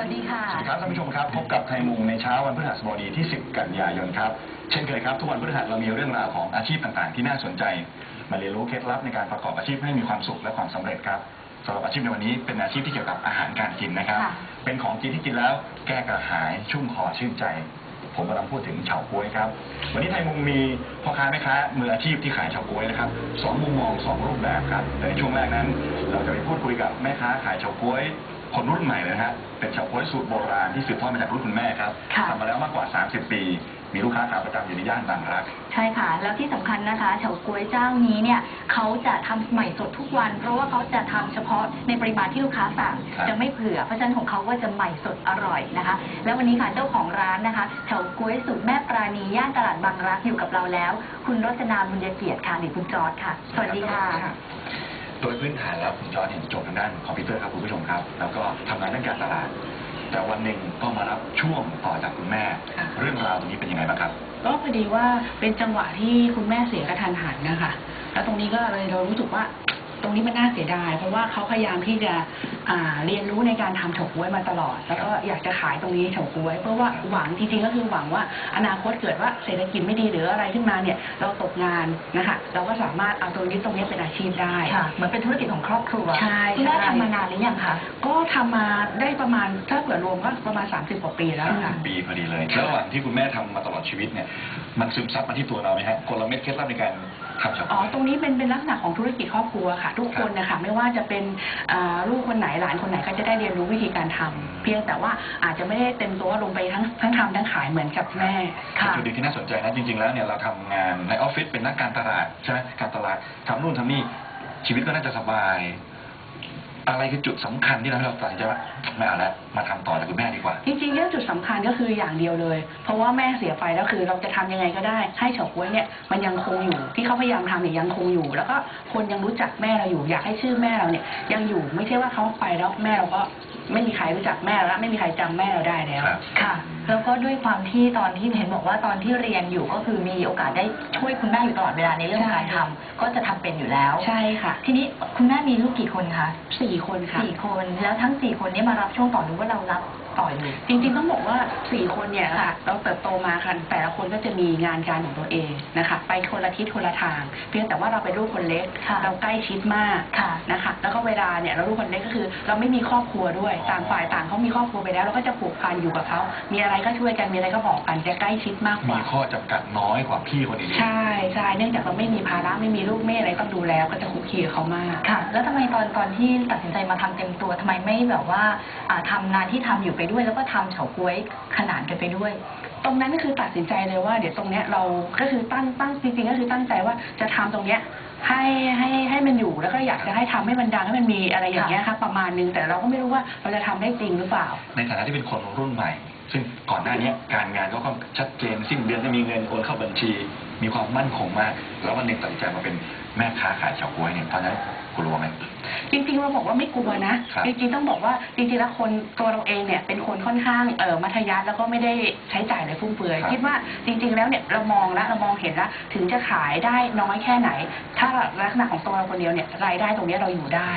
วัสดีค่ะ สวัสดีครับท่านผู้ชมครับ พบกับไทยมุงในเช้าวันพฤหัสบดีที่ 10 กันยายนครับ เช่นเคยครับ ทุกวันพฤหัสเรามีเรื่องราวของอาชีพต่างๆ ที่น่าสนใจ มาเรียนรู้เคล็ดลับในการประกอบอาชีพให้มีความสุขและความสำเร็จครับสำหรับอาชีพในวันนี้เป็นอาชีพที่เกี่ยวกับอาหารการกินนะครับค่ะเป็นของกินที่กินแล้วแก้กระหายชุ่มคอชื่นใจ ผมกำลังพูดถึงเฉาก๊วยครับ วันนี้ไทยมุงมีพ่อค้าแม่ค้ามืออาชีพที่ขายเฉาก๊วยนะครับสองมุมมองสองรูปแบบครับแต่ในช่วงแรกนั้น เราจะไปพูดคุยกับแม่ค้าขายเฉาก๊วย คนรุ่นใหม่เลยนะฮะเป็นเฉาก๊วยสูตรโบราณที่สืบทอดมาจากรุ่นคุณแม่ครับค่ะ ทำมาแล้วมากกว่า 30 ปี มีลูกค้าขาประจำอยู่ในย่านบางรัก ใช่ค่ะ แล้วที่สำคัญนะคะเฉาก๊วยเจ้านี้เนี่ยเขาจะทำใหม่สดทุกวัน เพราะว่าเขาจะทำเฉพาะในปริมาณที่ลูกค้าสั่ง ครับ จะไม่เผื่อ เพราะฉะนั้นของเขาก็จะใหม่สดอร่อยนะคะ แล้ววันนี้ค่ะเจ้าของร้านนะคะเฉาก๊วยสูตรแม่ปราณีย่านตลาดบางรักอยู่กับเราแล้ว คุณรจนาบุญยเกียรติค่ะหรือคุณจอร์ดค่ะ สวัสดีค่ะ โดยพื้นฐานแล้วคุณจอร์จเห็นจบทางด้านคอมพิวเตอร์ครับคุณผู้ชมครับ แล้วก็ทำงานด้านการตลาด แต่วันหนึ่งก็มารับช่วงต่อจากคุณแม่ ค่ะ เรื่องราวตรงนี้เป็นยังไงบ้างครับ ก็พอดีว่าเป็นจังหวะที่คุณแม่เสียกระทันหันนะคะ แล้วตรงนี้ก็เลยเรารู้สึกว่า ตรงนี้มันน่าเสียดาย เพราะว่าเขาพยายามที่จะ อ่าเรียนรู้ในการทำเฉาก๊วยมาตลอด แล้วก็อยากจะขายตรงนี้เฉาก๊วย เพราะว่าหวังจริงๆก็คือหวังว่า อนาคตเกิดว่าเศรษฐกิจไม่ดีหรืออะไรขึ้นมาเนี่ยเราตกงานนะคะเราก็สามารถเอาตรงนี้ตรงนี้เป็นอาชีพได้ค่ะเหมือนเป็นธุรกิจของครอบครัวใช่คุณแม่ใช่ ทำมานานหรือยังคะก็ทำมาได้ประมาณถ้าเผื่อรวมก็ประมาณ 30กว่าปีแล้วค่ะ ปีพอดีเลยแล้วระหว่างที่คุณแม่ทำมาตลอดชีวิตเนี่ย มันซึมซับมาที่ตัวเราไหมฮะกลเม็ดเคล็ดลับในการทำเฉาอ๋ก๊อวย ตรงนี้เป็นเป็นลักษณะของธุรกิจครอบครัวค่ะ ทุกคนนะคะไม่ว่าจะเป็นอ่าลูกคนไหนหลานคนไหนก็จะได้เรียนรู้วิธีการทำเพียงแต่ว่าอาจจะไม่ได้เต็มตัวลงไปทั้งทั้งทำทั้งขายเหมือนกับแม่ค่ะจุดเด่นที่น่าสนใจนะจริง ๆ แล้วเนี่ยเราทำงานในออฟฟิศเป็นนักการตลาดใช่ไหมการตลาดทำนู่นทำนี่ชีวิตก็น่าจะสบาย อะไรคือจุดสำคัญที่ทำให้เราตัดสินใจว่าไม่เอาละมาทำต่อจากคุณแม่ดีกว่า จริงๆเรื่องจุดสำคัญก็คืออย่างเดียวเลย เพราะว่าแม่เสียไปแล้วคือเราจะทำยังไงก็ได้ ให้เฉาก๊วยเนี่ยมันยังคงอยู่ที่เขาพยายามทำเนี่ยยังคงอยู่ แล้วก็คนยังรู้จักแม่เราอยู่ อยากให้ชื่อแม่เราเนี่ยยังอยู่ไม่ใช่ว่าเขาไปแล้วแม่เราก็ไม่มีใครรู้จักแม่เราแล้วไม่มีใครจำแม่เราได้แล้วครับค่ะ แล้วก็ด้วยความที่ตอนที่เห็นบอกว่าตอนที่เรียนอยู่ก็คือมีโอกาสได้ช่วยคุณแม่อยู่ตลอดเวลาในเรื่องของการทำก็จะทำเป็นอยู่แล้ว ใช่ค่ะทีนี้คุณแม่มีลูกกี่คนคะสี่คนค่ะ สี่คนแล้วทั้งสี่คนนี้มารับช่วงต่อหรือว่าเรารับต่ออยู่ จริงๆต้องบอกว่าสี่คนเนี่ยค่ะค่ะเราเติบโตมาค่ะแต่ละคนก็จะมีงานการของตัวเองนะคะ ไปคนละทิศคนละทาง เพียงแต่ว่าเราเป็นลูกคนเล็ก ค่ะ เราใกล้ชิดมาก ค่ะ นะคะ แล้วก็เวลาเนี่ยเราลูกคนเล็กก็คือ เราไม่มีครอบครัวด้วย ต่างฝ่ายต่างเขามีครอบครัวไปแล้ว เราก็จะผูกพันอยู่กับเขา มีอะไรก็ช่วยกันมีอะไรก็บอกกันจะใกล้ชิดมากกมีว่า ข้อจำกัดน้อยกว่าพี่คนอื่น ใช่ใช่เนื่องจากเราไม่มีภาระไม่มีลูกไม่อะไรต้องดูแลก็จะคุกคีกับเขามาก ค่ะ แล้วทำไมตอนตอนที่ตัดสินใจมาทำเต็มตัวทำไมไม่แบบว่าอ่าทำงานที่ทำอยู่ไปด้วย แล้วก็ทำเฉาก๊วยขนานกันไปด้วย ตรงนั้นก็คือตัดสินใจเลยว่า เดี๋ยวตรงเนี้ยเราก็คือตั้งตั้งจริงๆก็คือตั้งใจว่าจะทำตรงเนี้ยให้ให้ให้มันอยู่แล้วก็อยากจะให้ทำให้มันดังให้มันมีอะไรอย่างเงี้ยครับประมาณนึงแต่เราก็ไม่รู้ว่าเราจะทำได้จริงหรือเปล่า ในฐานะที่เป็นคนรุ่นใหม่ ซึ่งก่อนหน้านี้การงานก็ค่อนชัดเจนสิ้นเดือนจะมีเงินโอนเข้าบัญชี มีความมั่นคงมาก แล้ววันหนึ่งตัดสินใจมาเป็นแม่ค้าขายเฉาก๊วยเนี่ยตอนนั้นกลัวไหม จริงๆเราบอกว่าไม่กลัวนะ ครับจริงๆต้องบอกว่าจริงๆแล้วคนตัวเราเองเนี่ยเป็นคนค่อนข้างเออมัธยัสถ์แล้วก็ไม่ได้ใช้จ่ายอะไรฟุ่มเฟือยครับคิดว่าจริงๆแล้วเนี่ยเรามองแล้วเรามองเห็นแล้วถึงจะขายได้น้อยแค่ไหน ถ้าลักษณะของตัวเราคนเดียวเนี่ยรายได้ตรงเนี้ยเราอยู่ได้